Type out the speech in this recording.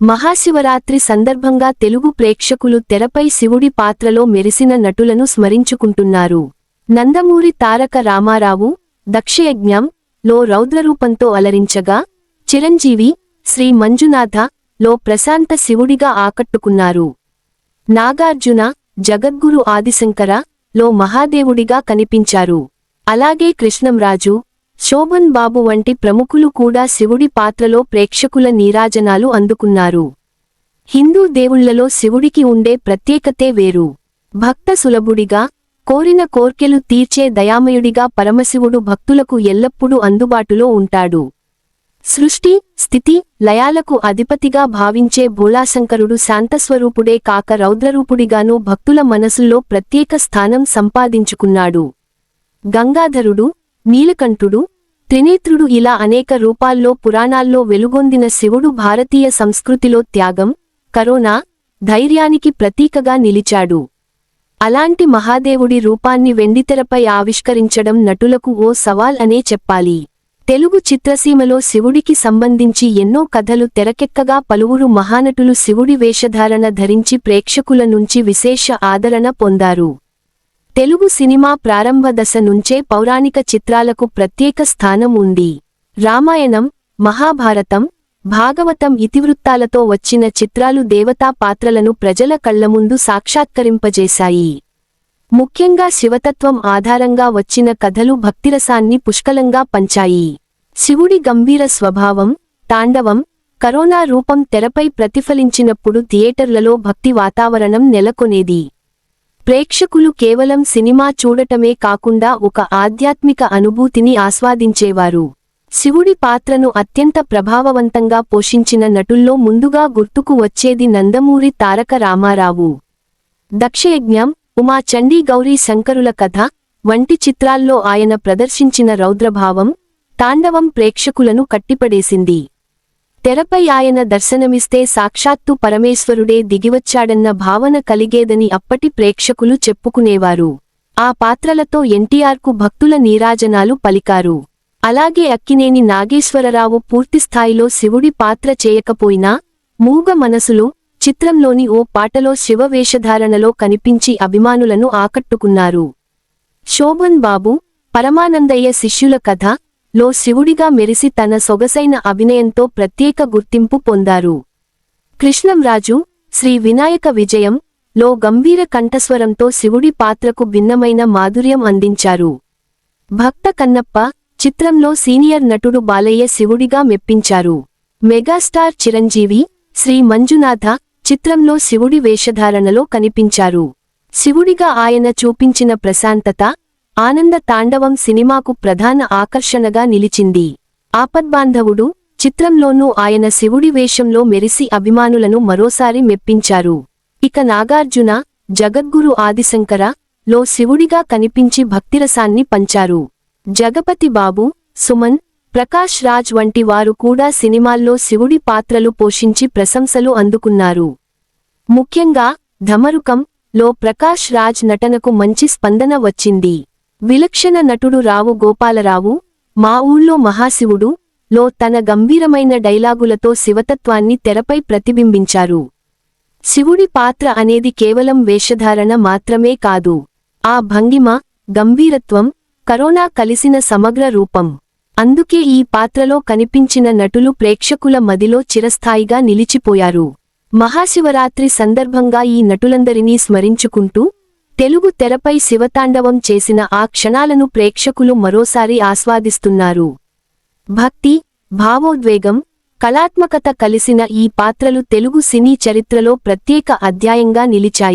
మహాశివరాత్రి సందర్భంగా తెలుగు ప్రేక్షకులు తెరపై శివుడి పాత్రలో మెరిసిన నటులను స్మరించుకుంటున్నారు. నందమూరి తారక రామారావు దక్షయజ్ఞం లో రౌద్రరూపంతో అలరించగా చిరంజీవి శ్రీ మంజునాథ లో ప్రశాంత శివుడిగా ఆకట్టుకున్నారు. నాగార్జున జగద్గురు ఆదిశంకర లో మహాదేవుడిగా కనిపించారు. అలాగే కృష్ణంరాజు శోభన్ బాబు వంటి ప్రముఖులు కూడా శివుడి పాత్రలో ప్రేక్షకుల నీరాజనాలు అందుకున్నారు. హిందూ దేవుళ్ళలో శివుడికి ఉండే ప్రత్యేకతే వేరు. భక్త సులభుడిగా కోరిన కోర్కెలు తీర్చే దయామయుడిగా పరమశివుడు భక్తులకు ఎల్లప్పుడూ అందుబాటులో ఉంటాడు. సృష్టి స్థితి లయాలకు అధిపతిగా భావించే భోళాశంకరుడు శాంతస్వరూపుడే కాక రౌద్రరూపుడిగానూ భక్తుల మనసుల్లో ప్రత్యేక స్థానం సంపాదించుకున్నాడు. గంగాధరుడు నీలకంఠుడు త్రినేత్రుడు ఇలా అనేక రూపాల్లో పురాణాల్లో వెలుగొందిన శివుడు భారతీయ సంస్కృతిలో త్యాగం కరోనా ధైర్యానికి ప్రతీకగా నిలిచాడు. అలాంటి మహాదేవుడి రూపాన్ని వెండితెరపై ఆవిష్కరించడం నటులకు ఓ సవాల్ అనే చెప్పాలి. తెలుగు చిత్రసీమలో శివుడికి సంబంధించి ఎన్నో కథలు తెరకెక్కగా పలువురు మహానటులు శివుడి వేషధారణ ధరించి ప్రేక్షకుల నుంచి విశేష ఆదరణ పొందారు. తెలుగు సినిమా ప్రారంభ దశ నుంచే పౌరాణిక చిత్రాలకు ప్రత్యేక స్థానం ఉంది. రామాయణం మహాభారతం భాగవతం ఇతివృత్తాలతో వచ్చిన చిత్రాలు దేవతా పాత్రలను ప్రజల కళ్ళముందు సాక్షాత్కరింపజేశాయి. ముఖ్యంగా శివతత్వం ఆధారంగా వచ్చిన కథలు భక్తిరసాన్ని పుష్కలంగా పంచాయి. శివుడి గంభీర స్వభావం తాండవం కరోనా రూపం తెరపై ప్రతిఫలించినప్పుడు థియేటర్లలో భక్తి వాతావరణం నెలకొనేది. ప్రేక్షకులు కేవలం సినిమా చూడటమే కాకుండా ఒక ఆధ్యాత్మిక అనుభూతిని ఆస్వాదించేవారు. శివుడి పాత్రను అత్యంత ప్రభావవంతంగా పోషించిన నటుల్లో ముందుగా గుర్తుకు వచ్చేది నందమూరి తారక రామారావు. దక్షయజ్ఞం ఉమా చండీ గౌరీ శంకరుల కథ వంటి చిత్రాల్లో ఆయన ప్రదర్శించిన రౌద్రభావం తాండవం ప్రేక్షకులను కట్టిపడేసింది. తెరపై ఆయన దర్శనమిస్తే సాక్షాత్తు పరమేశ్వరుడే దిగివచ్చాడన్న భావన కలిగేదని అప్పటి ప్రేక్షకులు చెప్పుకునేవారు. ఆ పాత్రలతో ఎన్టీఆర్కు భక్తుల నీరాజనాలు పలికారు. అలాగే అక్కినేని నాగేశ్వరరావు పూర్తిస్థాయిలో శివుడి పాత్ర చేయకపోయినా మూగ మనసులు చిత్రంలోని ఓ పాటలో శివ వేషధారణలో కనిపించి అభిమానులను ఆకట్టుకున్నారు. శోభన్ బాబు పరమానందయ్య శిష్యుల కథ లో శివుడిగా మెరిసి తన సొగసైన అభినయంతో ప్రత్యేక గుర్తింపు పొందారు. కృష్ణంరాజు శ్రీ వినాయక విజయం లో గంభీర కంఠస్వరంతో శివుడి పాత్రకు భిన్నమైన మాధుర్యం అందించారు. భక్త కన్నప్ప చిత్రంలో సీనియర్ నటుడు బాలయ్య శివుడిగా మెప్పించారు. మెగాస్టార్ చిరంజీవి శ్రీ మంజునాథ చిత్రంలో శివుడి వేషధారణలో కనిపించారు. శివుడిగా ఆయన చూపించిన ప్రశాంతత ఆనంద తాండవం సినిమాకు ప్రధాన ఆకర్షణగా నిలిచింది. ఆపద్బాంధవుడు చిత్రంలోనూ ఆయన శివుడి వేషంలో మెరిసి అభిమానులను మరోసారి మెప్పించారు. ఇక నాగార్జున జగద్గురు ఆదిశంకర లో శివుడిగా కనిపించి భక్తిరసాన్ని పంచారు. జగపతి బాబు సుమన్ ప్రకాష్ రాజ్ వంటి వారు కూడా సినిమాల్లో శివుడి పాత్రలు పోషించి ప్రశంసలు అందుకున్నారు. ముఖ్యంగా ధమరుకం లో ప్రకాష్ రాజ్ నటనకు మంచి స్పందన వచ్చింది. విలక్షణ నటుడు రావు గోపాలరావు మా ఊళ్ళో మహాశివుడు లో తన గంభీరమైన డైలాగులతో శివతత్వాన్ని తెరపై ప్రతిబింబించారు. శివుడి పాత్ర అనేది కేవలం వేషధారణ మాత్రమే కాదు. ఆ భంగిమ గంభీరత్వం కరోనా కలిసిన సమగ్ర రూపం. అందుకే ఈ పాత్రలో కనిపించిన నటులు ప్రేక్షకుల మదిలో చిరస్థాయిగా నిలిచిపోయారు. మహాశివరాత్రి సందర్భంగా ఈ నటులందరినీ స్మరించుకుంటూ తెలుగు తెరపై శివతాండవం చేసిన ఆ క్షణాలను ప్రేక్షకులు మరోసారి ఆస్వాదిస్తున్నారు. భక్తి భావోద్వేగం కళాత్మకత కలిసిన ఈ పాత్రలు తెలుగు సినీ చరిత్రలో ప్రత్యేక అధ్యాయంగా నిలిచాయి.